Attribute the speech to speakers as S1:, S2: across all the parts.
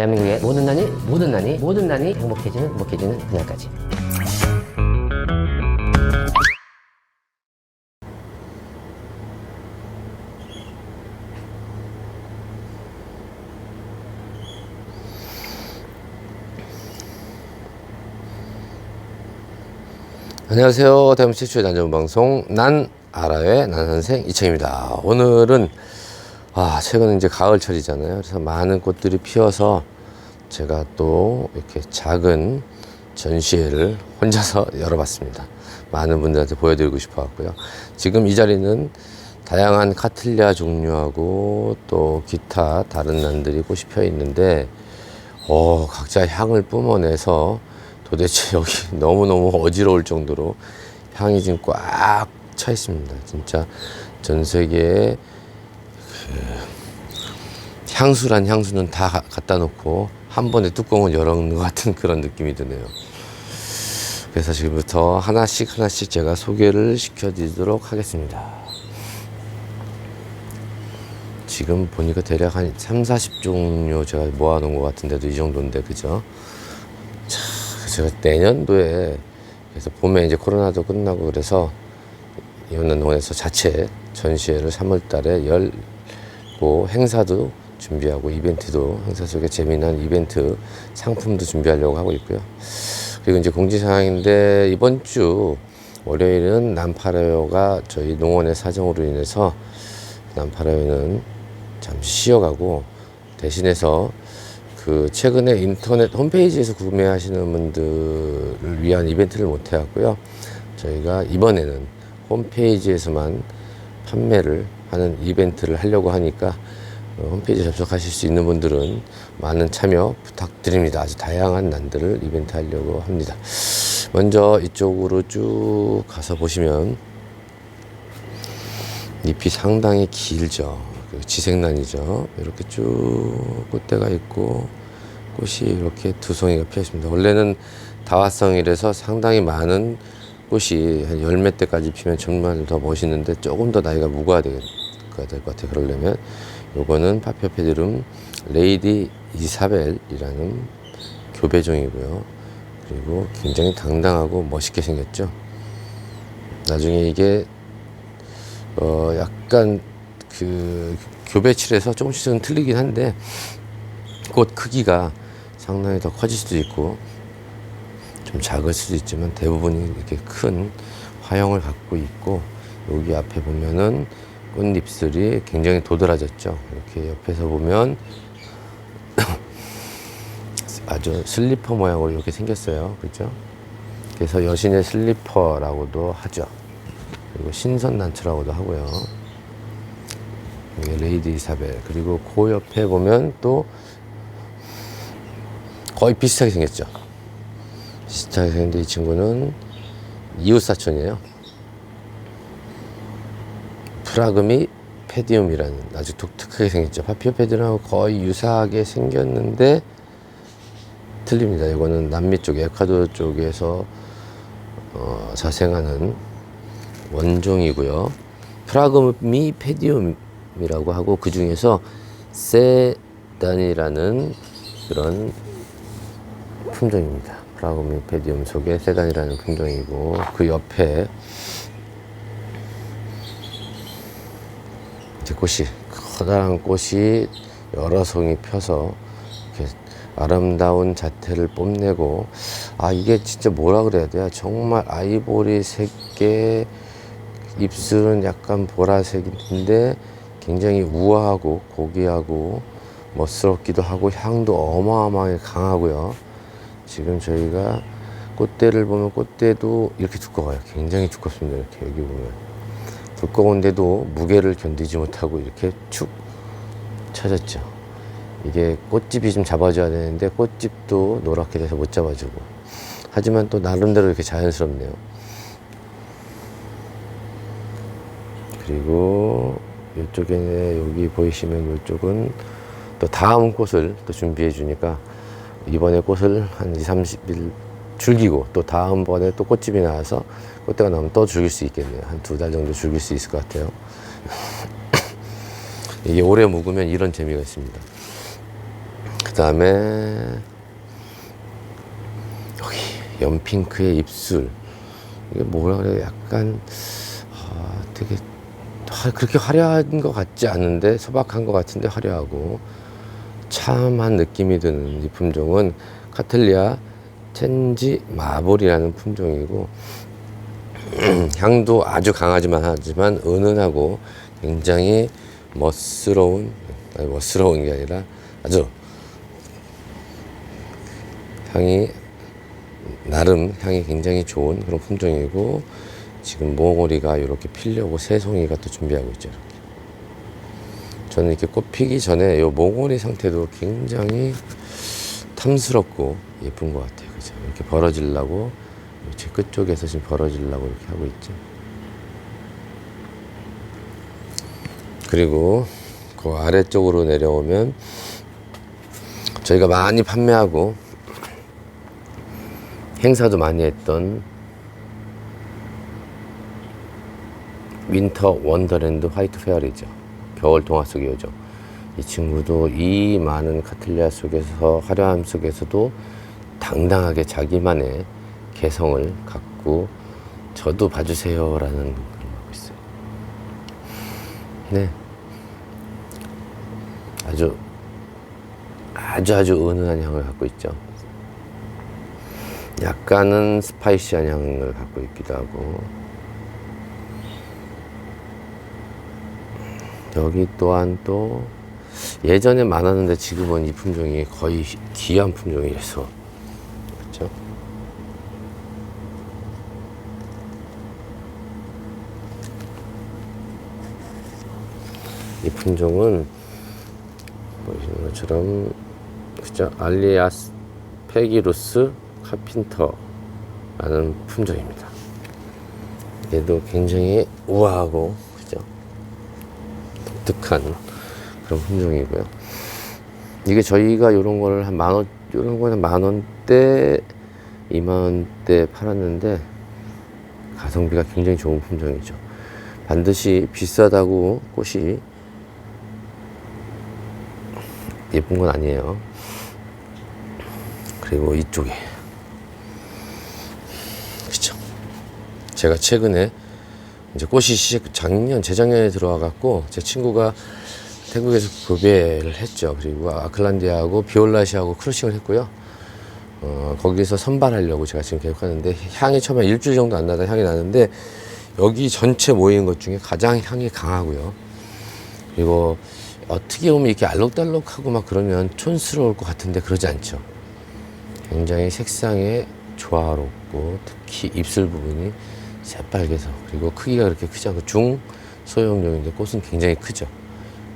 S1: 대한민국의 모든 난이 모든 난이 모든 난이 행복해지는 행복해지는 그날까지.
S2: 안녕하세요. 대한민국 최초의 난전 방송 난 알아의 난 선생 이청입니다. 오늘은 아 최근 이제 가을철이잖아요. 그래서 많은 꽃들이 피어서 제가 또 이렇게 작은 전시회를 혼자서 열어봤습니다. 많은 분들한테 보여드리고 싶어 갖고요. 지금 이 자리는 다양한 카틀리아 종류하고 또 기타 다른 난들이 꽃이 피어 있는데 어, 각자 향을 뿜어내서 도대체 여기 너무너무 어지러울 정도로 향이 지금 꽉 차 있습니다. 진짜 전 세계에 그 향수란 향수는 다 가- 갖다 놓고 한 번에 뚜껑을 열어놓는 것 같은 그런 느낌이 드네요. 그래서 지금부터 하나씩 하나씩 제가 소개를 시켜드리도록 하겠습니다. 지금 보니까 대략 한 3, 40종류 제가 모아놓은 것 같은데도 이 정도인데, 그죠? 자, 제가 내년도에, 그래서 봄에 이제 코로나도 끝나고 그래서 이원원에서 자체 전시회를 3월 달에 열 고 행사도 준비하고 이벤트도 행사 속에 재미난 이벤트 상품도 준비하려고 하고 있고요. 그리고 이제 공지 사항인데 이번 주 월요일은 남파라요가 저희 농원의 사정으로 인해서 남파라요는 잠시 쉬어가고 대신해서 그 최근에 인터넷 홈페이지에서 구매하시는 분들을 위한 이벤트를 못 해왔고요. 저희가 이번에는 홈페이지에서만 판매를 하는 이벤트를 하려고 하니까 어, 홈페이지 접속하실 수 있는 분들은 많은 참여 부탁드립니다. 아주 다양한 난들을 이벤트 하려고 합니다. 먼저 이쪽으로 쭉 가서 보시면 잎이 상당히 길죠. 그 지색란이죠. 이렇게 쭉 꽃대가 있고 꽃이 이렇게 두 송이가 피어 있습니다. 원래는 다화성이라서 상당히 많은 꽃이 한 열몇 대까지 피면 정말 더 멋있는데 조금 더 나이가 무거워야 될 것 같아요. 그러려면 요거는 파피오페드룸 레이디 이사벨이라는 교배종이고요. 그리고 굉장히 당당하고 멋있게 생겼죠. 나중에 이게 어 약간 그 교배칠에서 조금씩은 틀리긴 한데 꽃 크기가 상당히 더 커질 수도 있고 좀 작을 수도 있지만 대부분이 이렇게 큰 화형을 갖고 있고 여기 앞에 보면은 꽃잎들이 굉장히 도드라졌죠. 이렇게 옆에서 보면 아주 슬리퍼 모양으로 이렇게 생겼어요. 그죠? 그래서 여신의 슬리퍼라고도 하죠. 그리고 신선난초라고도 하고요. 이게 레이디 이사벨. 그리고 그 옆에 보면 또 거의 비슷하게 생겼죠. 비슷하게 생겼는데 이 친구는 이웃사촌이에요. 프라그미 페디움이라는 아주 독특하게 생겼죠. 파피오페디움하고 거의 유사하게 생겼는데 틀립니다. 이거는 남미 쪽 에콰도르 쪽에서 어, 자생하는 원종이고요. 프라그미 페디움이라고 하고 그 중에서 세단이라는 그런 품종입니다. 프라그미 페디움 속에 세단이라는 품종이고 그 옆에 이제 꽃이 커다란 꽃이 여러 송이 펴서 이렇게 아름다운 자태를 뽐내고 아 이게 진짜 뭐라 그래야 돼요? 정말 아이보리 색의 입술은 약간 보라색인데 굉장히 우아하고 고귀하고 멋스럽기도 하고 향도 어마어마하게 강하고요. 지금 저희가 꽃대를 보면 꽃대도 이렇게 두꺼워요. 굉장히 두껍습니다. 이렇게 여기 보면 두꺼운데도 무게를 견디지 못하고 이렇게 축 처졌죠. 이게 꽃집이 좀 잡아줘야 되는데 꽃집도 노랗게 돼서 못 잡아주고 하지만 또 나름대로 이렇게 자연스럽네요. 그리고 이쪽에 여기 보이시면 이쪽은 또 다음 꽃을 또 준비해 주니까 이번에 꽃을 한 2, 30일 줄기고 또 다음번에 또 꽃집이 나와서 꽃대가 나오면 또 줄길 수 있겠네요. 한 두 달 정도 줄길 수 있을 것 같아요. 이게 오래 묵으면 이런 재미가 있습니다. 그 다음에 여기 연핑크의 입술 이게 뭐라 그래 약간 아, 되게 화- 그렇게 화려한 것 같지 않은데 소박한 것 같은데 화려하고 참한 느낌이 드는 이 품종은 카틀리아 텐지 마볼이라는 품종이고 향도 아주 강하지만 하지만 은은하고 굉장히 멋스러운 아니 멋스러운 게 아니라 아주 향이 나름 향이 굉장히 좋은 그런 품종이고 지금 몽오리가 이렇게 피려고 새 송이가 또 준비하고 있죠. 이렇게. 저는 이렇게 꽃 피기 전에 이 몽오리 상태도 굉장히 탐스럽고 예쁜 것 같아요. 그죠? 이렇게 벌어지려고 제 끝쪽에서 지금 벌어지려고 이렇게 하고 있죠. 그리고 그 아래쪽으로 내려오면 저희가 많이 판매하고 행사도 많이 했던 윈터 원더랜드 화이트 페어리죠. 겨울 동화 속의 요정. 이 친구도 이 많은 카틀리아 속에서 화려함 속에서도 당당하게 자기만의 개성을 갖고 저도 봐주세요라는 거 하고 있어요. 네. 아주 아주 아주 은은한 향을 갖고 있죠. 약간은 스파이시한 향을 갖고 있기도 하고 여기 또한 또 예전에 많았는데 지금은 이 품종이 거의 귀한 품종이라서 그렇죠? 이 품종은 보시는 것처럼 그죠? 알리아스 페기루스 카핀터라는 품종입니다. 얘도 굉장히 우아하고 그죠? 독특한 그런 품종이고요. 이게 저희가 이런 거를 한 만 원, 이런 거는 만 원대, 이만 원대 팔았는데 가성비가 굉장히 좋은 품종이죠. 반드시 비싸다고 꽃이 예쁜 건 아니에요. 그리고 이쪽에 그죠. 제가 최근에 이제 꽃이 시작 작년 재작년에 들어와 갖고 제 친구가 태국에서 교배를 했죠. 그리고 아클란디아하고 비올라시하고 크루싱을 했고요. 어, 거기서 선발하려고 제가 지금 계획하는데 향이 처음에 일주일 정도 안 나다 향이 나는데 여기 전체 모인 것 중에 가장 향이 강하고요. 그리고 어떻게 보면 이렇게 알록달록하고 막 그러면 촌스러울 것 같은데 그러지 않죠. 굉장히 색상에 조화롭고 특히 입술 부분이 새빨개서 그리고 크기가 그렇게 크지 않고 중소형용인데 꽃은 굉장히 크죠.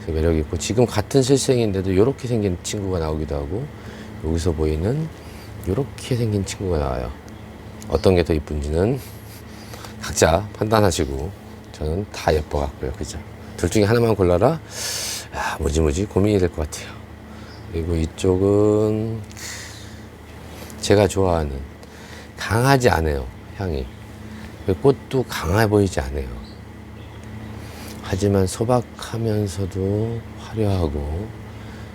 S2: 매력이 있고 지금 같은 실생인데도 이렇게 생긴 친구가 나오기도 하고 여기서 보이는 이렇게 생긴 친구가 나와요. 어떤 게 더 이쁜지는 각자 판단하시고 저는 다 예뻐 갖고요. 그죠? 둘 중에 하나만 골라라. 아, 뭐지 뭐지 고민이 될 것 같아요. 그리고 이쪽은 제가 좋아하는 강하지 않아요. 향이. 꽃도 강해 보이지 않아요. 하지만 소박하면서도 화려하고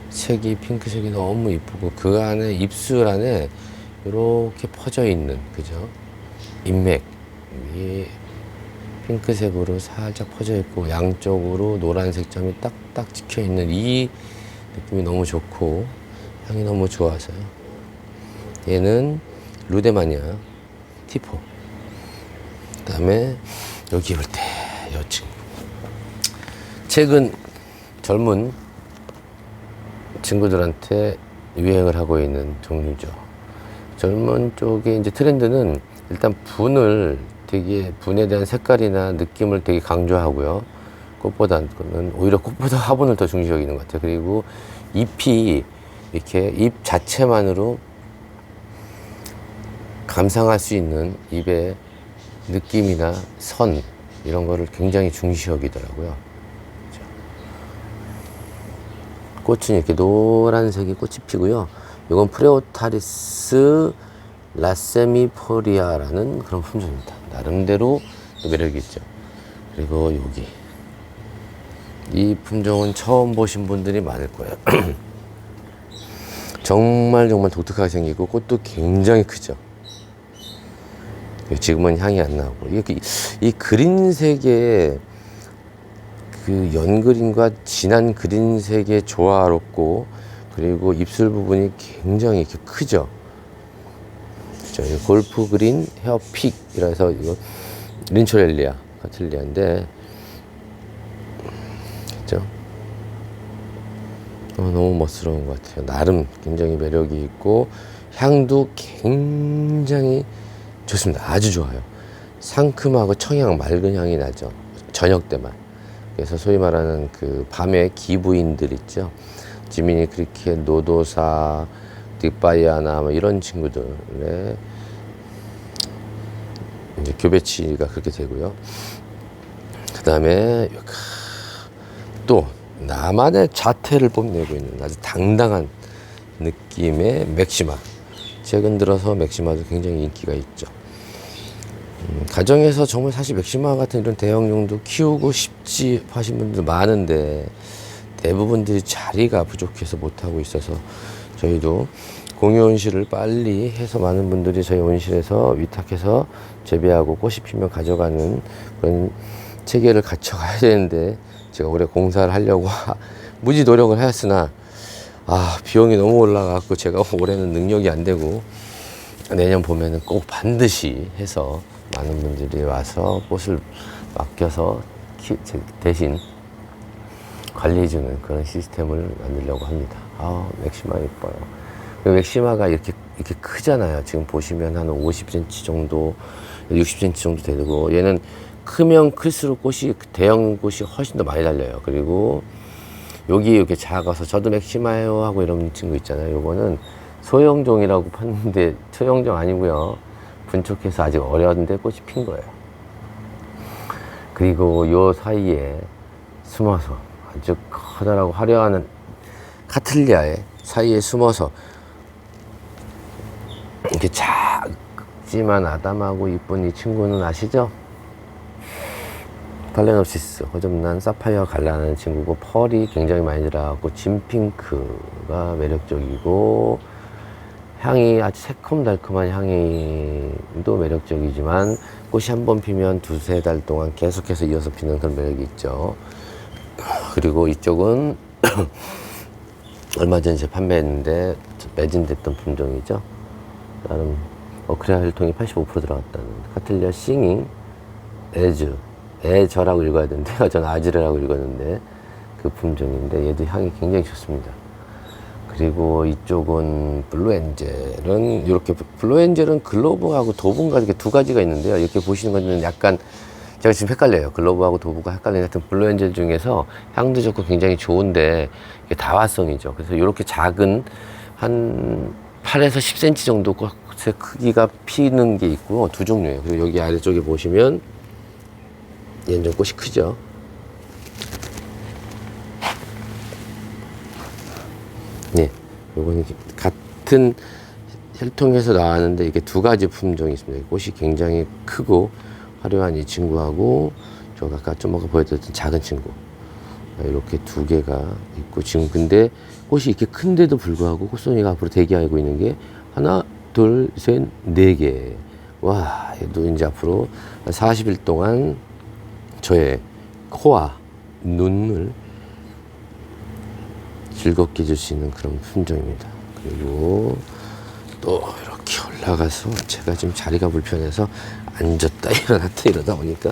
S2: 색이 핑크색이 너무 이쁘고 그 안에 입술 안에 이렇게 퍼져 있는 그죠? 인맥 이 핑크색으로 살짝 퍼져 있고 양쪽으로 노란색 점이 딱딱 찍혀 있는 이 느낌이 너무 좋고 향이 너무 좋아서요. 얘는 루데마니아 티포. 그다음에 여기 볼때여 친구. 최근 젊은 친구들한테 유행을 하고 있는 종류죠. 젊은 쪽의 이제 트렌드는 일단 분을 되게 분에 대한 색깔이나 느낌을 되게 강조하고요. 꽃보다는 오히려 꽃보다 화분을 더 중시 여기는 것 같아요. 그리고 잎이 이렇게 잎 자체만으로 감상할 수 있는 잎의 느낌이나 선 이런 거를 굉장히 중시 여기더라고요. 그죠? 꽃은 이렇게 노란색이 꽃이 피고요. 이건 프레오타리스 라세미포리아라는 그런 품종입니다. 나름대로 또 매력이 있죠. 그리고 여기 이 품종은 처음 보신 분들이 많을 거예요. 정말 정말 독특하게 생기고 꽃도 굉장히 크죠. 지금은 향이 안 나고 이, 이, 이 그린색의 그 연그린과 진한 그린색의 조화롭고 그리고 입술 부분이 굉장히 이렇게 크죠. 이 골프 그린 헤어 픽이라서 이거 린초렐리아 카틀리아인데 그죠? 어, 너무 멋스러운 것 같아요. 나름 굉장히 매력이 있고 향도 굉장히 좋습니다. 아주 좋아요. 상큼하고 청향 맑은 향이 나죠. 저녁 때만. 그래서 소위 말하는 그 밤에 기부인들 있죠. 지미니 크리켓, 노도사, 딕바이아나 뭐 이런 친구들의 이제 교배치가 그렇게 되고요. 그 다음에 또 나만의 자태를 뽐내고 있는 아주 당당한 느낌의 맥시마. 최근 들어서 맥시마도 굉장히 인기가 있죠. 음, 가정에서 정말 사실 맥시마 같은 이런 대형용도 키우고 싶지 하신 분들 많은데 대부분들이 자리가 부족해서 못하고 있어서 저희도 공유 온실을 빨리 해서 많은 분들이 저희 온실에서 위탁해서 재배하고 꽃이 피면 가져가는 그런 체계를 갖춰가야 되는데 제가 올해 공사를 하려고 무지 노력을 하였으나 아 비용이 너무 올라가고 제가 올해는 능력이 안 되고 내년 봄에는 꼭 반드시 해서 많은 분들이 와서 꽃을 맡겨서 키, 제- 대신 관리해주는 그런 시스템을 만들려고 합니다. 아, 맥시마 예뻐요. 그 맥시마가 이렇게, 이렇게 크잖아요. 지금 보시면 한 50cm 정도, 60cm 정도 되고, 얘는 크면 클수록 꽃이, 대형 꽃이 훨씬 더 많이 달려요. 그리고 여기 이렇게 작아서 저도 맥시마예요 하고 이런 친구 있잖아요. 요거는 소형종이라고 팠는데 소형종 아니고요. 분촉해서 아직 어렸는데 꽃이 핀 거예요. 그리고 요 사이에 숨어서 아주 커다랗고 화려한 카틀리아의 사이에 숨어서 이렇게 작지만 아담하고 이쁜 이 친구는 아시죠? 팔레노시스 호접난 사파이어 갈라는 친구고 펄이 굉장히 많이 들어가고 진핑크가 매력적이고 향이 아주 새콤달콤한 향이도 매력적이지만 꽃이 한 번 피면 두세 달 동안 계속해서 이어서 피는 그런 매력이 있죠. 그리고 이쪽은 얼마 전에 제가 판매했는데 매진됐던 품종이죠. 나름 어크레아 혈통이 85% 들어갔다는 카틀리아 싱잉 에즈 에저라고 읽어야 되는데요. 저는 아즈레라고 읽었는데 그 품종인데 얘도 향이 굉장히 좋습니다. 그리고 이쪽은 블루엔젤은 이렇게 블루엔젤은 글로브하고 도분가 이렇게 두 가지가 있는데요. 이렇게 보시는 거는 약간 제가 지금 헷갈려요. 글로브하고 도브가 헷갈리는 하여튼 블루 엔젤 중에서 향도 좋고 굉장히 좋은데 이게 다화성이죠. 그래서 이렇게 작은 한 8에서 10cm 정도 꽃의 크기가 피는 게 있고 두 종류예요. 그리고 여기 아래쪽에 보시면 얘는 좀 꽃이 크죠. 네, 요거는 같은 혈통에서 나왔는데 이게 두 가지 품종이 있습니다. 꽃이 굉장히 크고 화려한 이 친구하고 저 아까 좀 아까 보여드렸던 작은 친구 이렇게 두 개가 있고 지금 근데 꽃이 이렇게 큰데도 불구하고 꽃송이가 앞으로 대기하고 있는 게 하나, 둘, 셋, 네 개. 와, 얘도 이제 앞으로 40일 동안 저의 코와 눈을 즐겁게 해줄 수 있는 그런 품종입니다. 그리고 또 이렇게 올라가서 제가 지금 자리가 불편해서 앉았다 일어났다 이러다 보니까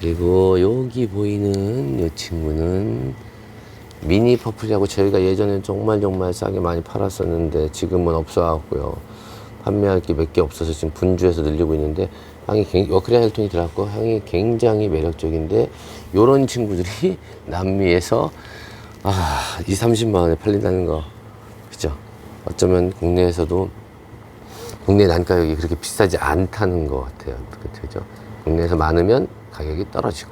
S2: 그리고 여기 보이는 이 친구는 미니 퍼플이라고 저희가 예전에 정말 정말 싸게 많이 팔았었는데 지금은 없어갖고요. 판매할 게 몇 개 없어서 지금 분주해서 늘리고 있는데 향이 워크리아 헬톤이 들어갔고 향이 굉장히 매력적인데 요런 친구들이 남미에서 아, 2, 30만 원에 팔린다는 거. 그죠? 어쩌면 국내에서도 국내 난가격이 그렇게 비싸지 않다는 것 같아요. 그죠? 국내에서 많으면 가격이 떨어지고,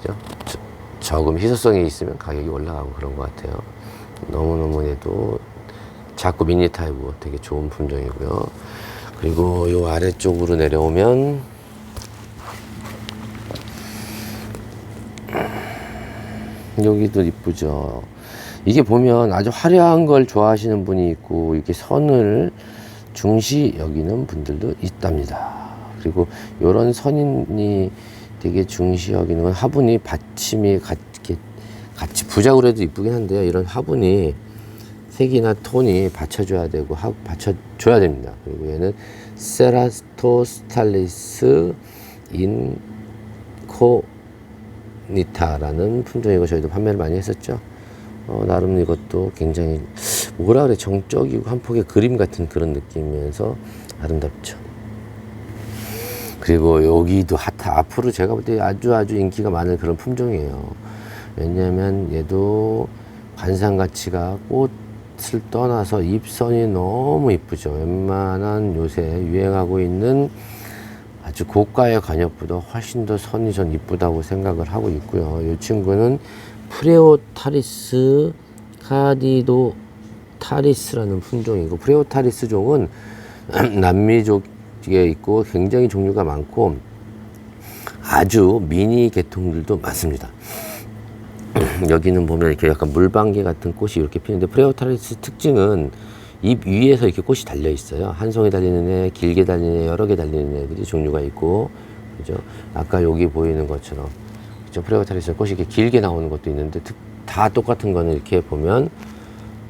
S2: 그죠? 저- 적음 희소성이 있으면 가격이 올라가고 그런 것 같아요. 너무너무 얘도 작고 미니 타입으로 되게 좋은 품종이고요. 그리고 요 아래쪽으로 내려오면 여기도 이쁘죠. 이게 보면 아주 화려한 걸 좋아하시는 분이 있고 이렇게 선을 중시 여기는 분들도 있답니다. 그리고 이런 선인이 되게 중시 여기는 건 화분이 받침이 같, 이렇게 같이 부작으로 해도 이쁘긴 한데요. 이런 화분이 색이나 톤이 받쳐줘야 되고 하, 받쳐줘야 됩니다. 그리고 얘는 세라토스탈리스 인코니타라는 품종이고 저희도 판매를 많이 했었죠. 어, 나름 이것도 굉장히 뭐라 그래 정적이고 한 폭의 그림 같은 그런 느낌이면서 아름답죠. 그리고 여기도 핫하 앞으로 제가 볼 때 아주 아주 인기가 많은 그런 품종이에요. 왜냐하면 얘도 관상 가치가 꽃을 떠나서 잎선이 너무 이쁘죠. 웬만한 요새 유행하고 있는 아주 고가의 관엽보다 훨씬 더 선이 전 이쁘다고 생각을 하고 있고요. 이 친구는 프레오타리스 카디도 타리스라는 품종이고 프레오타리스 종은 남미족에 있고 굉장히 종류가 많고 아주 미니 계통들도 많습니다. 여기는 보면 이렇게 약간 물방개 같은 꽃이 이렇게 피는데 프레오타리스 특징은 잎 위에서 이렇게 꽃이 달려 있어요. 한 송이 달리는 애, 길게 달리는 애, 여러 개 달리는 애들이 종류가 있고, 그죠? 아까 여기 보이는 것처럼, 그죠? 프레오타리스 꽃이 이렇게 길게 나오는 것도 있는데, 특- 다 똑같은 거는 이렇게 보면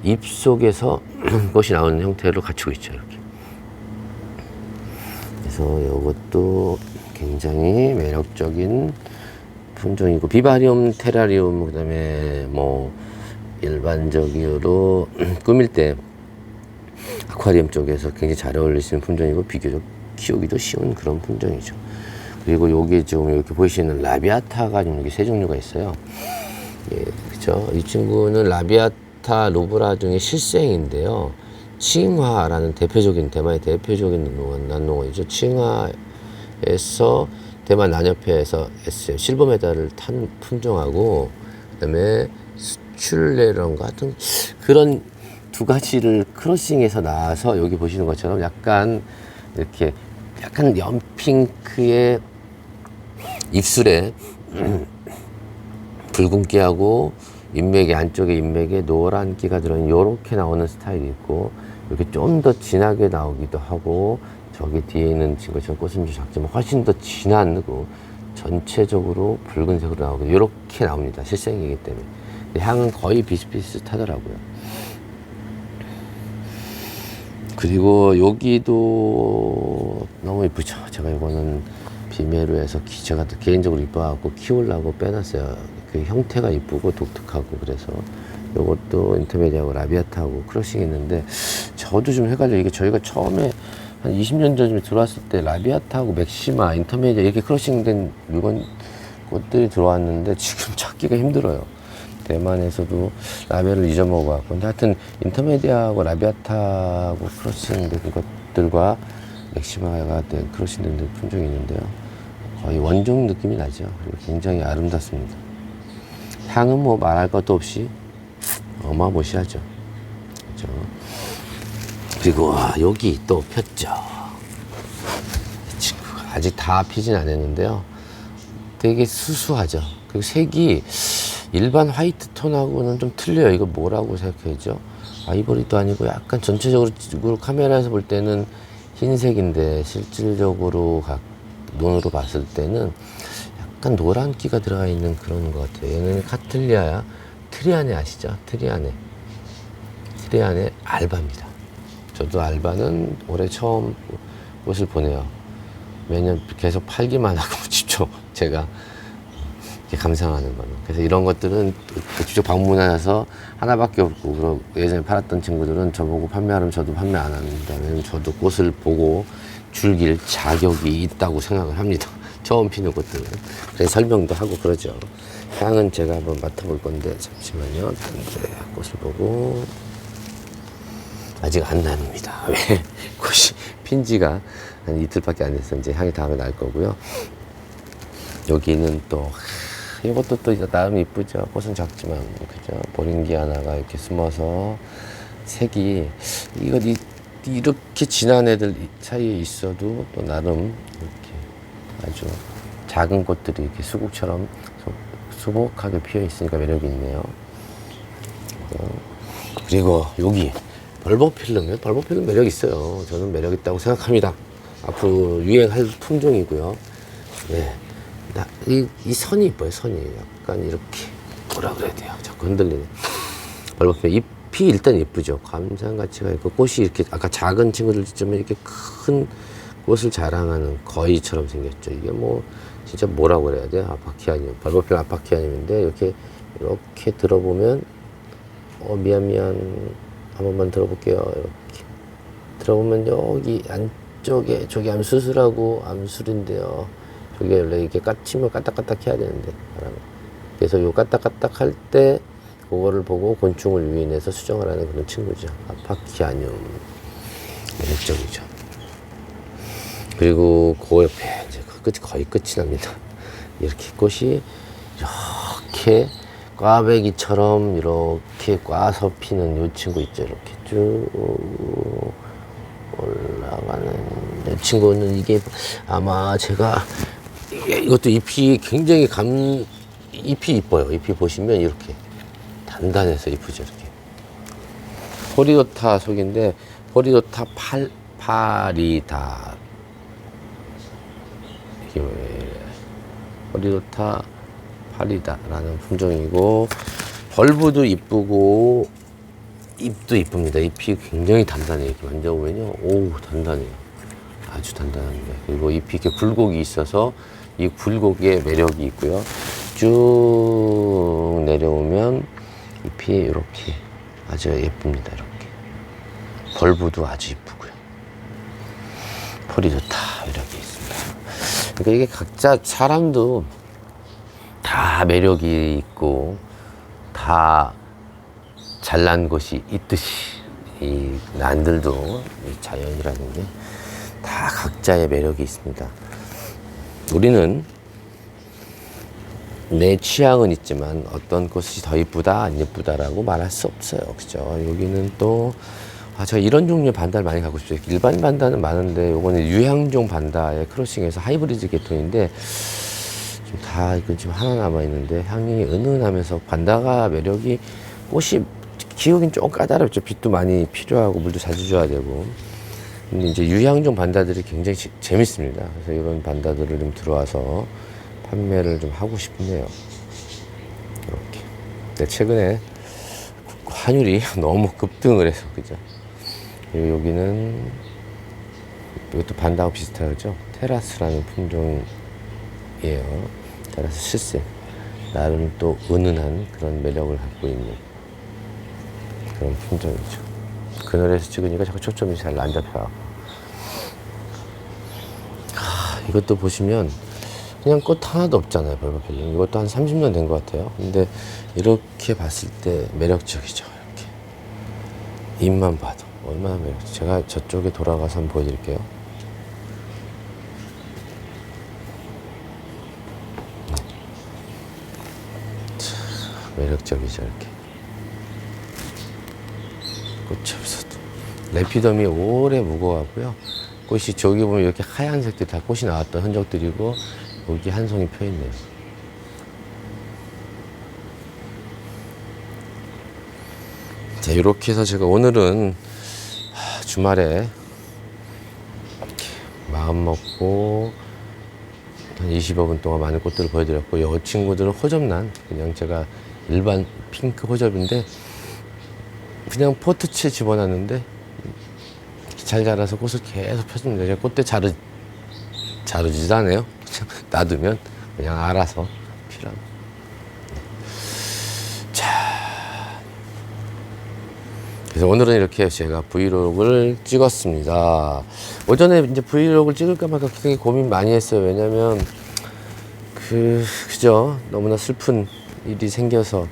S2: 잎 속에서 꽃이 나오는 형태로 갖추고 있죠. 이렇게. 그래서 이것도 굉장히 매력적인 품종이고 비바리움, 테라리움 그다음에 뭐 일반적으로 꾸밀 때 아쿠아리움 쪽에서 굉장히 잘 어울리시는 품종이고 비교적 키우기도 쉬운 그런 품종이죠. 그리고 여기 지금 이렇게 보이시는 라비아타가 지금 여기 세 종류가 있어요. 예, 그죠. 이 친구는 라비아 타 루브라 중에 실생인데요. 칭화라는 대표적인 대만의 대표적인 농원 난농원이죠. 칭화에서 대만 난협회에서 SM 실버 메달을 탄 품종하고 그다음에 수출레런 같은 그런 두 가지를 크로싱해서 나와서 여기 보시는 것처럼 약간 이렇게 약간 연핑크의 입술에 붉은기하고 인맥의 안쪽에 인맥에 노란기가 들어있는 요렇게 나오는 스타일이 있고 이렇게 좀 더 진하게 나오기도 하고 저기 뒤에 있는 친구처럼 좀 작지만 훨씬 더 진한 그 전체적으로 붉은색으로 나오고 이렇게 나옵니다. 실생이기 때문에. 향은 거의 비슷비슷하더라고요. 그리고 여기도 너무 이쁘죠. 제가 이거는 비메로 해서 기- 제가 또 개인적으로 이뻐갖고 키우려고 빼놨어요 그 형태가 이쁘고 독특하고 그래서 요것도 인터메디하고 라비아타하고 크러싱 했는데 저도 좀 헷갈려요 이게 저희가 처음에 한 20년 전쯤에 들어왔을 때 라비아타하고 맥시마 인터메디아 이렇게 크러싱된 물건 꽃들이 들어왔는데 지금 찾기가 힘들어요. 대만에서도 라벨을 잊어먹어 갖고. 근데 하여튼 인터메디아하고 라비아타하고 크러싱된 것들과 맥시마가 된 크러싱된 품종이 있는데요. 거의 원종 느낌이 나죠. 그리고 굉장히 아름답습니다 향은 뭐 말할 것도 없이 어마무시하죠. 그죠? 그리고 와, 여기 또 폈죠. 아직 다 피진 않았는데요. 되게 수수하죠. 그리고 색이 일반 화이트 톤하고는 좀 틀려요. 이거 뭐라고 생각해야죠? 아이보리도 아니고 약간 전체적으로 카메라에서 볼 때는 흰색인데 실질적으로 각 눈으로 봤을 때는 약간 노란 기가 들어가 있는 그런 것 같아요. 얘는 카틀리아야 트리아네 아시죠? 트리아네. 트리아네 알바입니다. 저도 알바는 올해 처음 꽃을 보내요. 매년 계속 팔기만 하고 직접 제가 감상하는 거는. 그래서 이런 것들은 직접 방문해서 하나밖에 없고, 그리고 예전에 팔았던 친구들은 저보고 판매하면 저도 판매 안 합니다. 왜냐면 저도 꽃을 보고 즐길 자격이 있다고 생각을 합니다. 처음 피는 꽃들은. 그래서 설명도 하고 그러죠. 향은 제가 한번 맡아볼 건데, 잠시만요. 네, 꽃을 보고. 아직 안 납니다. 왜? 꽃이 핀 지가 한 이틀밖에 안 됐어. 이제 향이 다음에 날 거고요. 여기는 또 하, 이것도 또 나름 이쁘죠. 꽃은 작지만 그죠. 보링기 하나가 이렇게 숨어서 색이 이거 이, 이렇게 진한 애들 사이에 있어도 또 나름 아주 작은 꽃들이 이렇게 수국처럼 소- 수복하게 피어 있으니까 매력이 있네요. 그리고 여기 벌버필름, 벌버필름 매력 있어요. 저는 매력 있다고 생각합니다. 앞으로 유행할 품종이고요. 네. 나, 이, 이 선이 이뻐요, 선이. 약간 이렇게, 뭐라 그래야 돼요. 자꾸 흔들리네. 벌버필름. 잎이 일단 예쁘죠. 감상 가치가 있고, 꽃이 이렇게, 아까 작은 친구들 쯤에 이렇게 큰 꽃을 자랑하는 거위처럼 생겼죠. 이게 뭐, 진짜 뭐라고 그래야 돼요? 아파키아늄. 벌버필름 아파키아늄인데, 이렇게, 이렇게 들어보면, 어, 미안, 미안. 한 번만 들어볼게요. 이렇게. 들어보면 여기 안쪽에, 저기 암수술하고 암술인데요. 저게 원래 이렇게 까치면 까딱까딱 해야 되는데, 바람을. 그래서 요 까딱까딱 할 때, 그거를 보고 곤충을 유인해서 수정을 하는 그런 친구죠. 아파키아늄. 매력적이죠. 그리고 그 옆에 이제 그 끝이 거의 끝이 납니다. 이렇게 꽃이 이렇게 꽈배기처럼 이렇게 꽈서 피는 요 친구 있죠. 이렇게 쭉 올라가는 이 친구는 이게 아마 제가 이것도 잎이 굉장히 감 잎이 이뻐요. 잎이 보시면 이렇게 단단해서 이쁘죠. 이렇게 포리도타 속인데 포리도타 팔 파리다 이게 뭐예요? 포리도타 파리다라는 품종이고 벌브도 이쁘고 잎도 이쁩니다. 잎이 굉장히 단단해요. 이렇게 만져보면요, 오 단단해요. 아주 단단합니다. 그리고 잎이 이렇게 굴곡이 있어서 이 굴곡의 매력이 있고요. 쭉 내려오면 잎이 이렇게 아주 예쁩니다. 이렇게 벌브도 아주 이쁘고요. 포리도 다 이렇게. 그러니까 이게 각자 사람도 다 매력이 있고 다 잘난 것이 있듯이 이 난들도 이 자연이라는 게 다 각자의 매력이 있습니다. 우리는 내 취향은 있지만 어떤 꽃이 더 이쁘다 안 이쁘다라고 말할 수 없어요. 그죠? 여기는 또 아, 제가 이런 종류의 반다를 많이 갖고 싶어요. 일반 반다는 많은데 요거는 유향종 반다의 크로싱해서 하이브리드 계통인데 좀다 이건 지금 하나 남아 있는데 향이 은은하면서 반다가 매력이 꽃이 키우긴 좀 까다롭죠. 빛도 많이 필요하고 물도 자주 줘야 되고. 근데 이제 유향종 반다들이 굉장히 지- 재밌습니다. 그래서 이런 반다들을 좀 들어와서 판매를 좀 하고 싶네요. 이렇게. 근데 최근에 환율이 너무 급등을 해서 그죠. 그리고 여기는 이것도 반다하고 비슷하죠. 테라스라는 품종이에요. 테라스 실세. 나름 또 은은한 그런 매력을 갖고 있는 그런 품종이죠. 그늘에서 찍으니까 자꾸 초점이 잘 안 잡혀요. 하, 이것도 보시면 그냥 꽃 하나도 없잖아요, 벌버필름. 이것도 한 30년 된 것 같아요. 근데 이렇게 봤을 때 매력적이죠, 이렇게. 잎만 봐도 얼마나 매력적. 제가 저쪽에 돌아가서 한번 보여드릴게요. 참, 매력적이죠, 이렇게. 꽃이 없어도. 레피덤이 오래 묵어가고요. 꽃이 저기 보면 이렇게 하얀색들 다 꽃이 나왔던 흔적들이고 여기 한 송이 펴 있네요. 자, 이렇게 해서 제가 오늘은 하, 주말에 마음 먹고 한 20여 분 동안 많은 꽃들을 보여드렸고 이 친구들은 호접란 그냥 제가 일반 핑크 호접인데 그냥 포트치에 집어놨는데 잘 자라서 꽃을 계속 펴줍니다. 제가 꽃대 자르 자르지도 않아요. 그냥 놔두면 그냥 알아서 피랍니다. 자, 그래서 오늘은 이렇게 제가 브이로그를 찍었습니다. 오전에 이제 브이로그를 찍을까 말까 굉장히 고민 많이 했어요. 왜냐면 그 그죠 너무나 슬픈 일이 생겨서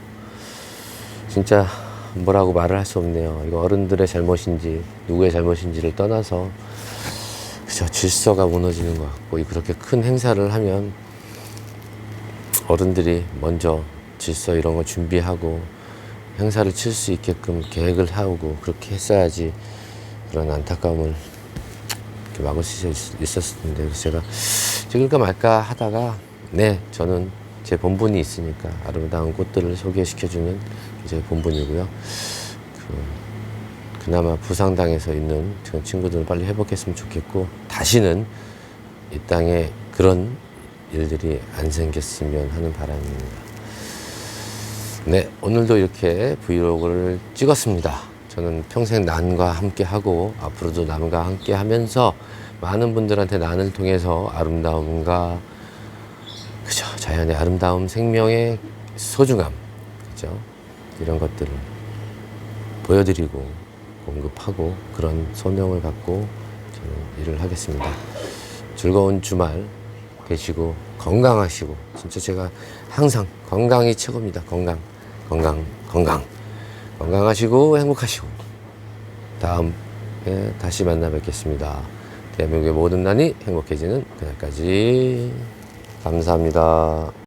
S2: 진짜 뭐라고 말을 할 수 없네요. 이거 어른들의 잘못인지 누구의 잘못인지를 떠나서 그저 질서가 무너지는 것 같고 그렇게 큰 행사를 하면 어른들이 먼저 질서 이런 거 준비하고 행사를 칠 수 있게끔 계획을 하고 그렇게 했어야지 그런 안타까움을 막을 수 있- 있었을 텐데 그래서 제가 찍을까 말까 하다가 네 저는 제 본분이 있으니까 아름다운 꽃들을 소개시켜주는 제 본분이고요. 그, 그나마 부상당해서 있는 그런 친구들을 빨리 회복했으면 좋겠고 다시는 이 땅에 그런 일들이 안 생겼으면 하는 바람입니다. 네, 오늘도 이렇게 브이로그를 찍었습니다. 저는 평생 난과 함께 하고 앞으로도 남과 함께 하면서 많은 분들한테 난을 통해서 아름다움과 그죠 자연의 아름다움, 생명의 소중함, 그죠 이런 것들을 보여드리고 공급하고 그런 소명을 갖고 저는 일을 하겠습니다. 즐거운 주말 되시고 건강하시고 진짜 제가 항상 건강이 최고입니다. 건강, 건강, 건강. 건강하시고 행복하시고 다음에 다시 만나 뵙겠습니다. 대한민국의 모든 난이 행복해지는 그날까지 감사합니다.